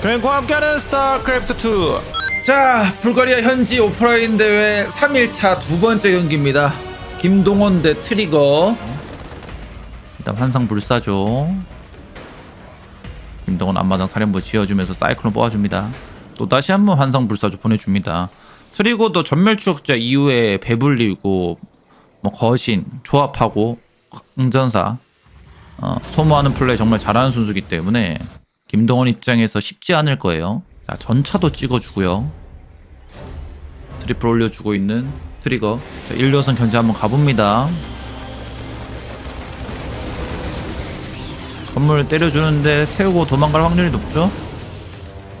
그랭과 함께하는 스타크래프트2 자, 불가리아 현지 오프라인 대회 3일차 두 번째 경기입니다. 김동원 대 트리거. 일단 환상 불사죠. 김동원 앞마당 사령부 지어주면서 사이클론 뽑아줍니다. 또 다시 한번 환상 불사조 보내줍니다. 트리거도 전멸 추적자 이후에 배불리고 뭐 거신 조합하고 강전사 어, 소모하는 플레이 정말 잘하는 선수기 때문에 김동원 입장에서 쉽지 않을 거예요. 자, 전차도 찍어주고요. 트리플 올려주고 있는 트리거. 자, 1료선 견제 한번 가봅니다. 건물 때려주는데 태우고 도망갈 확률이 높죠?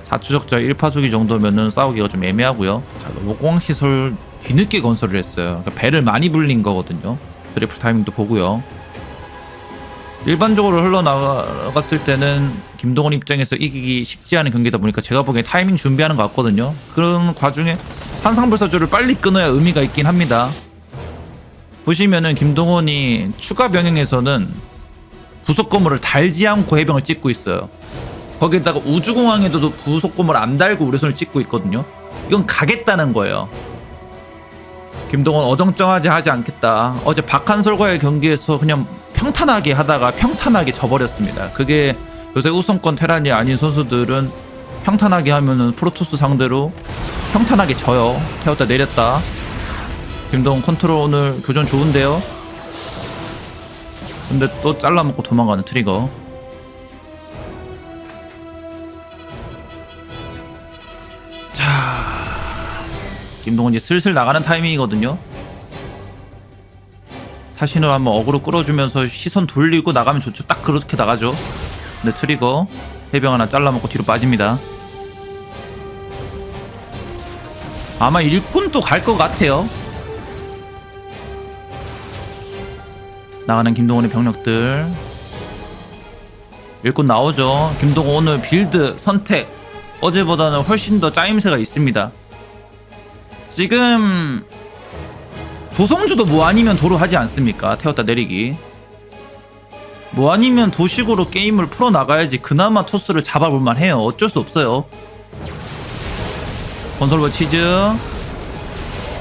자추적자 1파수기 정도면은 싸우기가 좀 애매하고요. 자, 노공시설 뒤늦게 건설을 했어요. 그러니까 배를 많이 불린 거거든요. 트리플 타이밍도 보고요. 일반적으로 흘러나갔을 때는 김동원 입장에서 이기기 쉽지 않은 경기다 보니까 제가 보기엔 타이밍 준비하는 것 같거든요. 그런 과중에 한상불사조를 빨리 끊어야 의미가 있긴 합니다. 보시면은 김동원이 추가 병행에서는 부속 건물을 달지 않고 해병을 찍고 있어요. 거기다가 우주공항에도 부속 건물 안 달고 우려선을 찍고 있거든요. 이건 가겠다는 거예요. 김동원 어정쩡하지 하지 않겠다. 어제 박한솔과의 경기에서 그냥 평탄하게 하다가 평탄하게 져버렸습니다. 그게 요새 우승권 테란이 아닌 선수들은 평탄하게 하면은 프로토스 상대로 평탄하게 져요. 태웠다 내렸다. 김동원 컨트롤 오늘 교전 좋은데요. 근데 또 잘라먹고 도망가는 트리거. 자, 김동원 이제 슬슬 나가는 타이밍이거든요. 타신을 한번 어그로 끌어주면서 시선 돌리고 나가면 좋죠. 딱 그렇게 나가죠. 근데 트리거 해병 하나 잘라먹고 뒤로 빠집니다. 아마 일꾼 또 갈 것 같아요. 나가는 김동원의 병력들 일꾼 나오죠. 김동원 오늘 빌드 선택 어제보다는 훨씬 더 짜임새가 있습니다. 지금 조성주도 뭐 아니면 도로 하지 않습니까? 태웠다 내리기. 뭐 아니면 도식으로 게임을 풀어 나가야지 그나마 토스를 잡아볼만 해요. 어쩔 수 없어요. 건설버 치즈.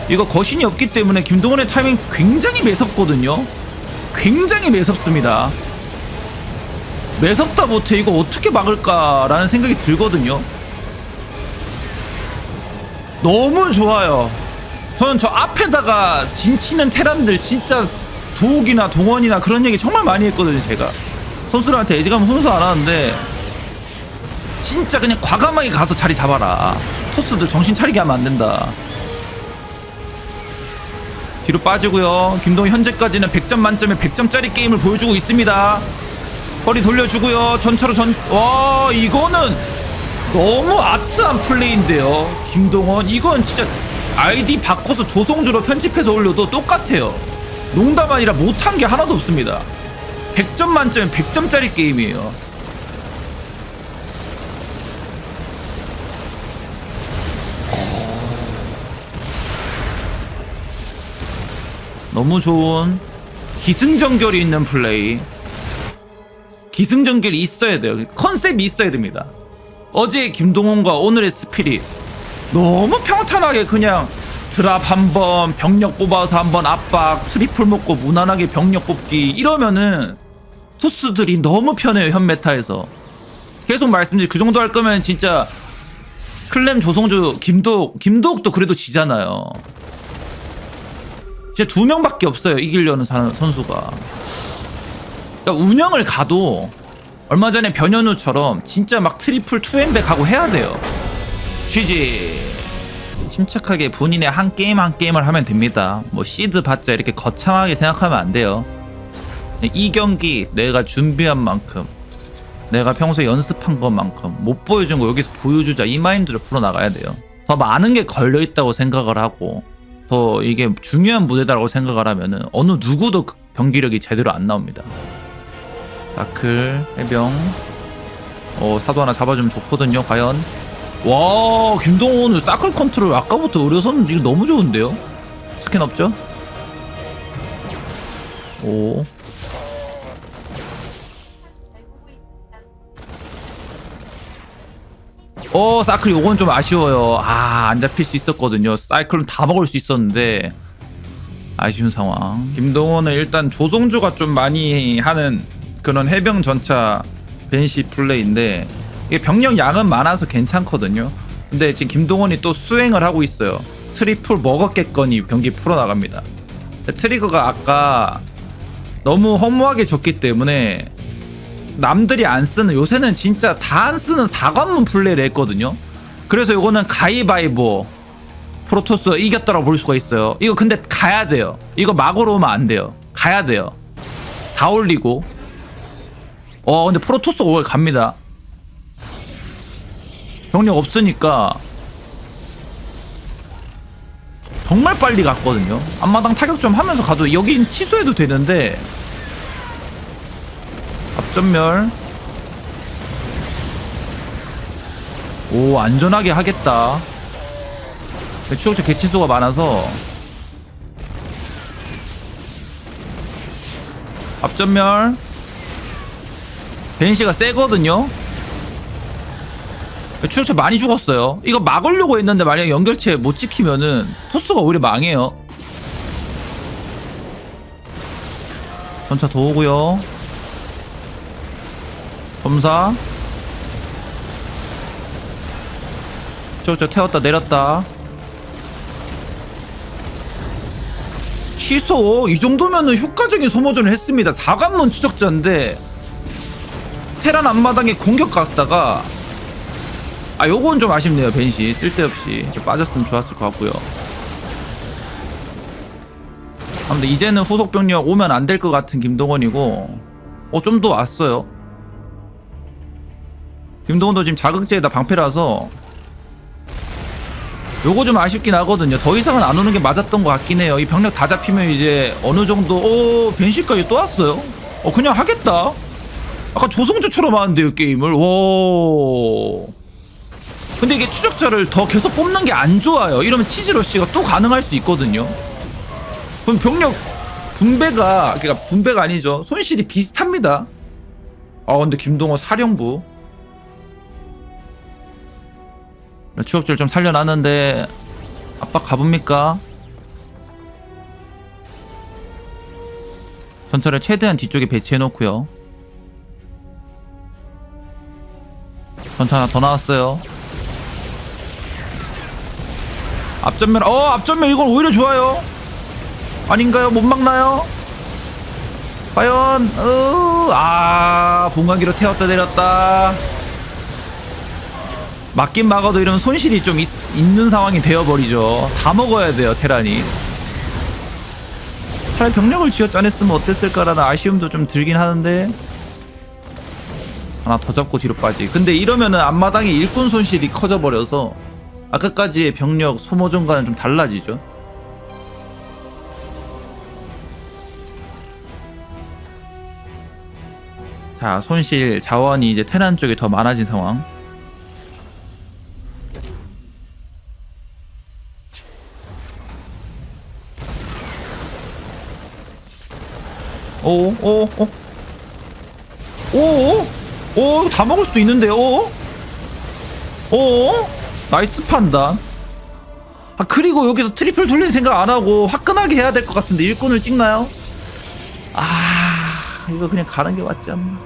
이거 거신이 없기 때문에 김동원의 타이밍 굉장히 매섭거든요. 굉장히 매섭습니다. 매섭다 못해 이거 어떻게 막을까라는 생각이 들거든요. 너무 좋아요. 저는 저 앞에다가 진치는 테란들 진짜 도욱이나 동원이나 그런 얘기 정말 많이 했거든요 제가. 선수들한테 애지감 훈수 안 하는데 진짜 그냥 과감하게 가서 자리 잡아라. 토스들 정신 차리게 하면 안 된다. 뒤로 빠지고요. 김동희 현재까지는 100점 만점에 100점짜리 게임을 보여주고 있습니다. 허리 돌려주고요. 전차로 전와 이거는 너무 아트한 플레이인데요. 김동원 이건 진짜 아이디 바꿔서 조성주로 편집해서 올려도 똑같아요 농담 아니라 못한 게 하나도 없습니다. 100점 만점에 100점짜리 게임이에요. 너무 좋은 기승전결이 있는 플레이. 기승전결이 있어야 돼요. 컨셉이 있어야 됩니다. 어제 김동원과 오늘의 스피릿. 너무 평탄하게 그냥 드랍 한번 병력 뽑아서 한번 압박 트리플 먹고 무난하게 병력 뽑기. 이러면은 토스들이 너무 편해요 현 메타에서. 계속 말씀드린 그 정도 할 거면 진짜 클램 조성주 김도욱 김도욱도 그래도 지잖아요. 진짜 두 명밖에 없어요 이기려는 사- 선수가. 그러니까 운영을 가도 얼마 전에 변현우처럼 진짜 막 트리플 투앤백 하고 해야 돼요. GG 침착하게 본인의 한 게임 한 게임을 하면 됩니다. 뭐 시드 받자 이렇게 거창하게 생각하면 안 돼요. 이 경기 내가 준비한 만큼 내가 평소에 연습한 것만큼 못 보여준 거 여기서 보여주자 이 마인드를 풀어나가야 돼요. 더 많은 게 걸려있다고 생각을 하고 더 이게 중요한 무대다라고 생각을 하면은 어느 누구도 그 경기력이 제대로 안 나옵니다. 사클 해병. 어 사도 하나 잡아주면 좋거든요 과연 와 오늘 사클 컨트롤. 아까부터 의료선 이거 너무 좋은데요? 스캔 없죠? 오. 어 사클이 요건 좀 아쉬워요. 아 안 잡힐 수 있었거든요. 사이클은 다 먹을 수 있었는데. 아쉬운 상황. 김동원은 일단 조성주가 좀 많이 하는 그런 해병 전차 벤시 플레이인데 이게 병력 양은 많아서 괜찮거든요 근데 지금 김동원이 또 수행을 하고 있어요 트리플 먹었겠거니 경기 풀어나갑니다 트리거가 아까 너무 허무하게 졌기 때문에 남들이 안 쓰는 요새는 진짜 다 안 쓰는 사관문 플레이를 했거든요. 그래서 요거는 가위바위보 프로토스 이겼다라고 볼 수가 있어요. 이거 근데 가야 돼요. 이거 막으로 오면 안 돼요. 가야 돼요. 다 올리고. 어 근데 프로토스 오늘 갑니다. 병력 없으니까 정말 빨리 갔거든요. 앞마당 타격 좀 하면서 가도 여긴 취소해도 되는데 앞전멸. 오 안전하게 하겠다. 추적자 개체수가 많아서 앞전멸. 벤시가 세거든요 추적자 많이 죽었어요. 이거 막으려고 했는데 만약에 연결체 못 지키면은 토스가 오히려 망해요. 전차 더 오고요. 검사. 저저 태웠다 내렸다. 취소. 이 정도면은 효과적인 소모전을 했습니다. 4관문 추적자인데 테란 앞마당에 공격 갔다가 아 요건 좀 아쉽네요 벤시 쓸데없이 빠졌으면 좋았을 것 같고요 아, 근데 이제는 후속 병력 오면 안 될 것 같은 김동원이고 어 좀 더 왔어요 김동원도 지금 자극제에다 방패라서 요거 좀 아쉽긴 하거든요. 더 이상은 안 오는 게 맞았던 것 같긴 해요. 이 병력 다 잡히면 이제 어느 정도 오 벤시까지 또 왔어요. 어 그냥 하겠다. 아까 조성주처럼 하는데요 게임을. 와. 근데 이게 추적자를 더 계속 뽑는 게 안 좋아요. 이러면 치즈러시가 또 가능할 수 있거든요. 그럼 병력 분배가 그러니까 분배가 아니죠. 손실이 비슷합니다. 아 근데 김동호 사령부 추억질 좀 살려놨는데 압박 가봅니까? 전차를 최대한 뒤쪽에 배치해놓고요 전차 하나 더 나왔어요 앞전면 어 앞전면 이건 오히려 좋아요 아닌가요? 못 막나요? 과연 으, 아 분광기로 태웠다 내렸다 맞긴 막아도 이러면 손실이 좀 있, 있는 상황이 되어버리죠. 다 먹어야 돼요, 테란이. 차라리 병력을 쥐어짜냈으면 어땠을까라는 아쉬움도 좀 들긴 하는데 하나 더 잡고 뒤로 빠지. 근데 이러면은 앞마당에 일꾼 손실이 커져버려서 아까까지의 병력 소모전과는 좀 달라지죠. 자, 손실 자원이 이제 테란 쪽에 더 많아진 상황. 오, 오, 오. 오, 오, 오, 다 먹을 수도 있는데요. 오, 오, 나이스 판단. 아, 그리고 여기서 트리플 돌릴 생각 안 하고 화끈하게 해야 될 것 같은데 일꾼을 찍나요? 아, 이거 그냥 가는 게 맞지 않나.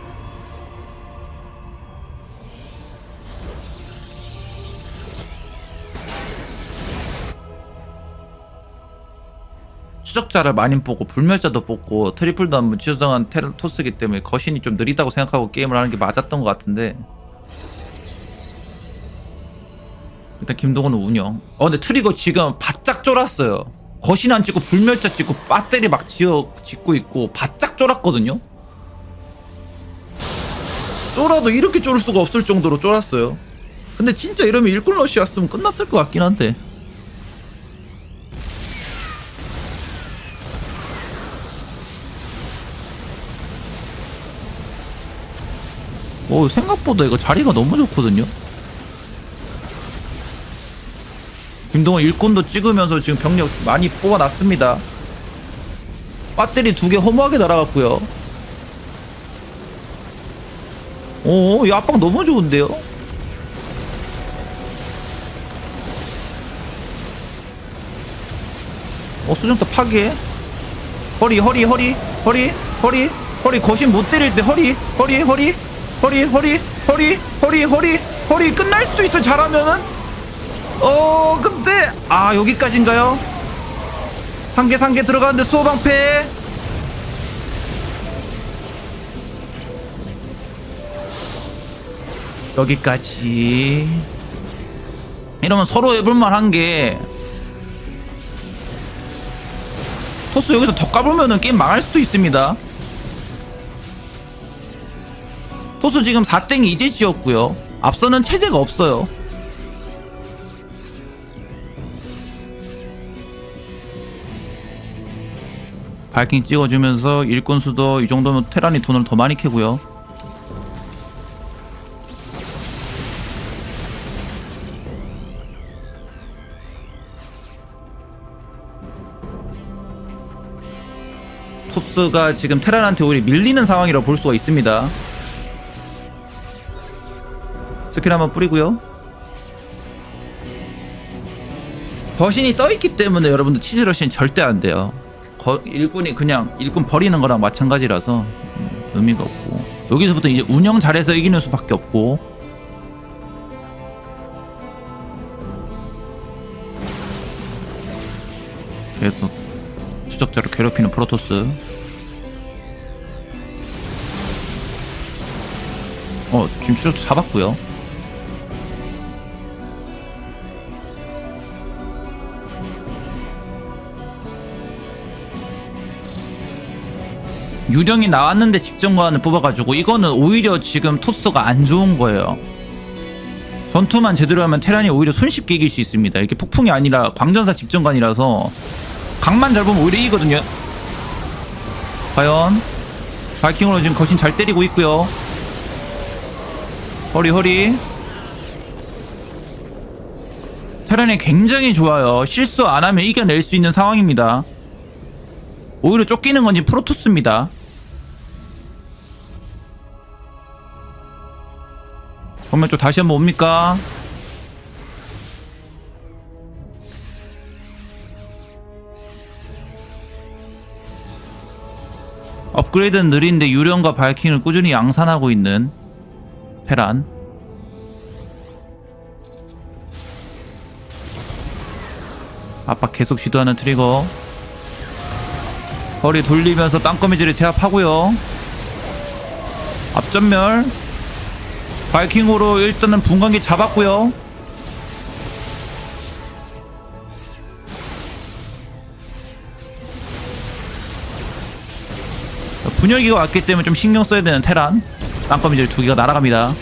추적자를 많이 뽑고 불멸자도 뽑고 트리플도 한번 지정한 테라 토스기 때문에 거신이 좀 느리다고 생각하고 게임을 하는 게 맞았던 것 같은데 일단 김동원은 운영. 어 근데 트리거 지금 바짝 쫄았어요. 거신 안 찍고 불멸자 찍고 배터리 막 지어 짓고 있고 바짝 쫄았거든요? 쫄아도 이렇게 쫄을 수가 없을 정도로 쫄았어요. 근데 진짜 이러면 일꾼 러시였으면 끝났을 것 같긴 한데. 오 생각보다 이거 자리가 너무 좋거든요 김동원 일꾼도 찍으면서 지금 병력 많이 뽑아놨습니다. 배터리 두 개 허무하게 날아갔고요. 오, 이 압박 너무 좋은데요? 어, 수정타 파괴. 허리, 허리, 허리, 허리, 허리, 허리, 거신 못 때릴 때 허리, 허리, 허리, 허리, 허리, 허리, 허리, 허리, 허리, 끝날 수도 있어, 잘하면은. 어 근데 아 여기까지인가요? 상계 상계 들어가는데 수호방패. 여기까지. 이러면 서로 해볼만 한 게. 토스 여기서 더 까불면은 게임 망할 수도 있습니다. 토스 지금 4땡이 이제 지었고요. 앞서는 체제가 없어요 바이킹 찍어주면서 일꾼 수도 이 정도면 테란이 돈을 더 많이 캐고요 토스가 지금 테란한테 오히려 밀리는 상황이라 볼 수가 있습니다. 스킬 한번 뿌리고요. 거신이 떠있기 때문에 여러분들 치즈러시는 절대 안 돼요. 거- 일꾼이 그냥 일꾼 버리는 거랑 마찬가지라서 음, 의미가 없고 여기서부터 이제 운영 잘해서 이기는 수밖에 없고 계속 추적자를 괴롭히는 프로토스. 어, 지금 추적자 잡았고요. 유령이 나왔는데 집정관을 뽑아가지고 이거는 오히려 지금 토스가 안 좋은 거예요. 전투만 제대로 하면 테란이 오히려 손쉽게 이길 수 있습니다. 이게 폭풍이 아니라 광전사 집정관이라서 각만 잘 보면 오히려 이기거든요. 과연 바이킹으로 지금 거신 잘 때리고 있고요. 허리 허리. 테란이 굉장히 좋아요. 실수 안 하면 이겨낼 수 있는 상황입니다. 오히려 쫓기는 건지 프로토스입니다. 그러면 좀 다시 한번 옵니까? 업그레이드는 느린데 유령과 바이킹을 꾸준히 양산하고 있는 테란. 압박 계속 시도하는 트리거. 허리 돌리면서 땅거미지를 제압하고요. 앞전멸 바이킹으로 일단은 분광기 잡았고요. 분열기가 왔기 때문에 좀 신경 써야 되는 테란. 땅거미질 두 개가 날아갑니다.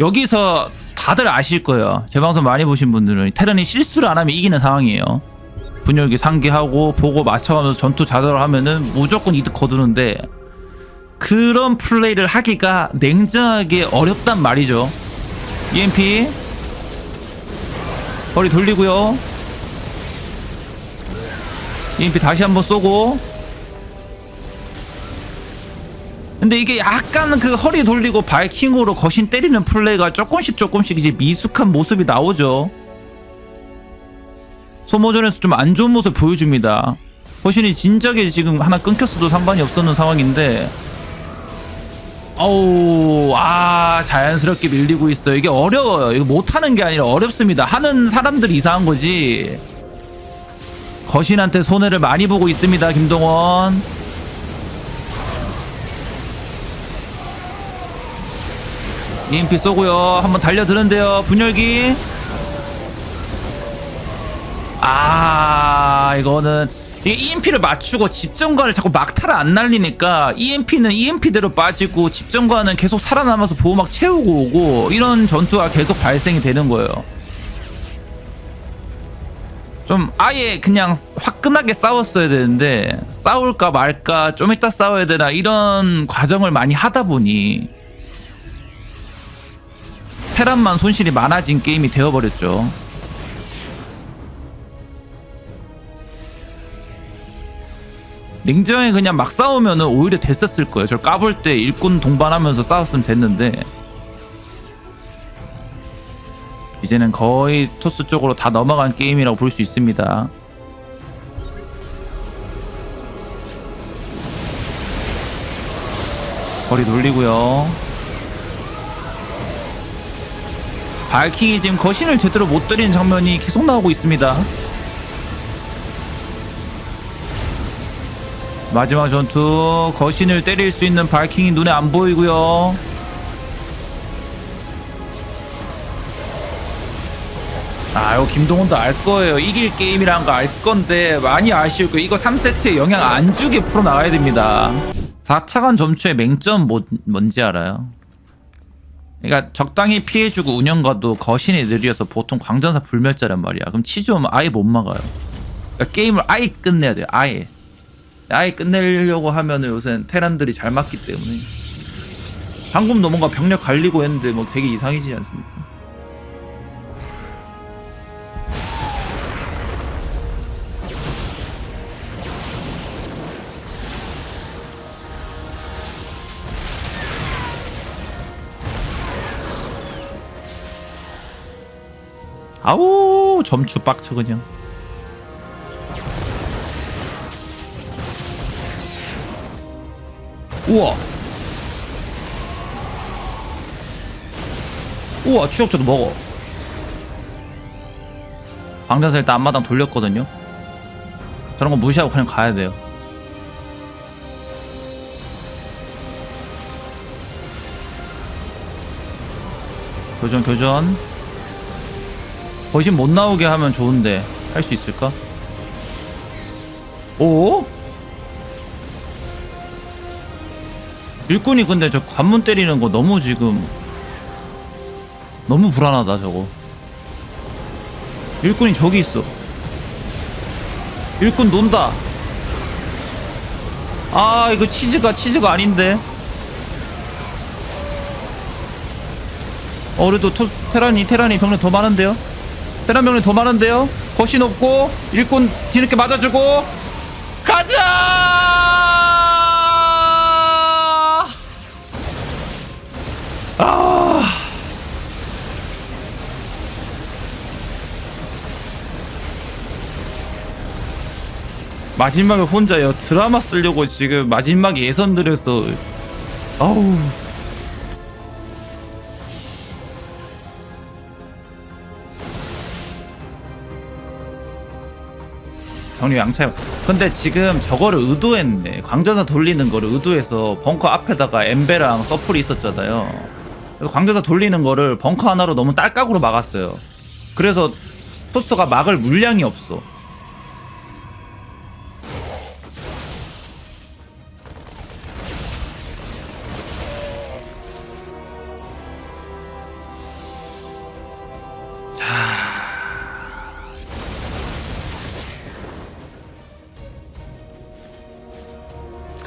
여기서 다들 아실 거예요. 제 방송 많이 보신 분들은 테란이 실수를 안 하면 이기는 상황이에요 분열기 상기하고 보고 맞춰가면서 전투 자도를 하면은 무조건 이득 거두는데 그런 플레이를 하기가 냉정하게 어렵단 말이죠. EMP 허리 돌리고요. EMP 다시 한번 쏘고. 근데 이게 약간 그 허리 돌리고 바이킹으로 거신 때리는 플레이가 조금씩 조금씩 이제 미숙한 모습이 나오죠 소모전에서 좀 안 좋은 모습 보여줍니다. 거신이 진작에 지금 하나 끊겼어도 상관이 없었는 상황인데. 어우 아 자연스럽게 밀리고 있어요. 이게 어려워요. 이거 못하는 게 아니라 어렵습니다. 하는 사람들이 이상한 거지. 거신한테 손해를 많이 보고 있습니다 김동원. EMP 쏘고요. 한번 달려드는데요 분열기 아 이거는 이게 EMP를 맞추고 집정관을 자꾸 막타를 안 날리니까 EMP는 EMP대로 빠지고 집정관은 계속 살아남아서 보호막 채우고 오고 이런 전투가 계속 발생이 되는 거예요. 좀 아예 그냥 화끈하게 싸웠어야 되는데 싸울까 말까 좀 이따 싸워야 되나 이런 과정을 많이 하다 보니 테란만 손실이 많아진 게임이 되어버렸죠 냉정하게 그냥 막 싸우면 은 오히려 됐었을 거예요. 저 까볼 때 일꾼 동반하면서 싸웠으면 됐는데 이제는 거의 토스 쪽으로 다 넘어간 게임이라고 볼 수 있습니다. 거리 돌리고요. 발킹이 지금 거신을 제대로 못 때리는 장면이 계속 나오고 있습니다. 마지막 전투 거신을 때릴 수 있는 발킹이 눈에 안 보이고요. 아, 이거 김동훈도 알 거예요. 이길 게임이란 거 알 건데 많이 아쉬울 거예요. 이거 3세트에 영향 안 주게 풀어 나가야 됩니다. 4차관 점추의 맹점 뭐, 뭔지 알아요? 그러니까 적당히 피해주고 운영가도 거신이 느려서 보통 광전사 불멸자란 말이야. 그럼 치즈오면 아예 못 막아요. 그러니까 게임을 아예 끝내야 돼요. 아예. 아예 끝내려고 하면은 요새 테란들이 잘 맞기 때문에 방금 도 뭔가 병력 갈리고 했는데 뭐 되게 이상해지지 않습니까? 아우 점추 빡쳐 그냥 우와. 우와 추적자도 먹어. 방전사 일단 앞마당 돌렸거든요. 저런 거 무시하고 그냥 가야 돼요. 교전 교전. 거신 못 나오게 하면 좋은데 할 수 있을까? 오? 일꾼이 근데 저 관문 때리는 거 너무 지금 너무 불안하다 저거. 일꾼이 저기 있어. 일꾼 논다. 아 이거 치즈가 치즈가 아닌데. 어 그래도 토, 테란이 테란이 병력 더 많은데요? 테란 병력 더 많은데요? 거신 없고 일꾼 뒤늦게 맞아주고 가자 마지막에 혼자요? 드라마 쓰려고 지금 마지막에 예선들에서 아우. 형님 양차요 근데 지금 저거를 의도했네. 광전사 돌리는 거를 의도해서 벙커 앞에다가 엠베랑 서플이 있었잖아요. 그래서 광전사 돌리는 거를 벙커 하나로 너무 딸깍으로 막았어요. 그래서 토스가 막을 물량이 없어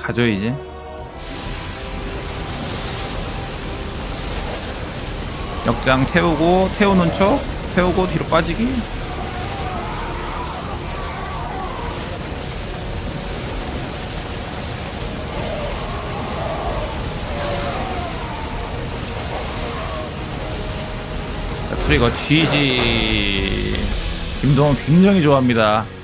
가죠 이제 역장 태우고 태우는 척? 태우고 뒤로 빠지기? 자 트리거 GG 김동원 굉장히 좋아합니다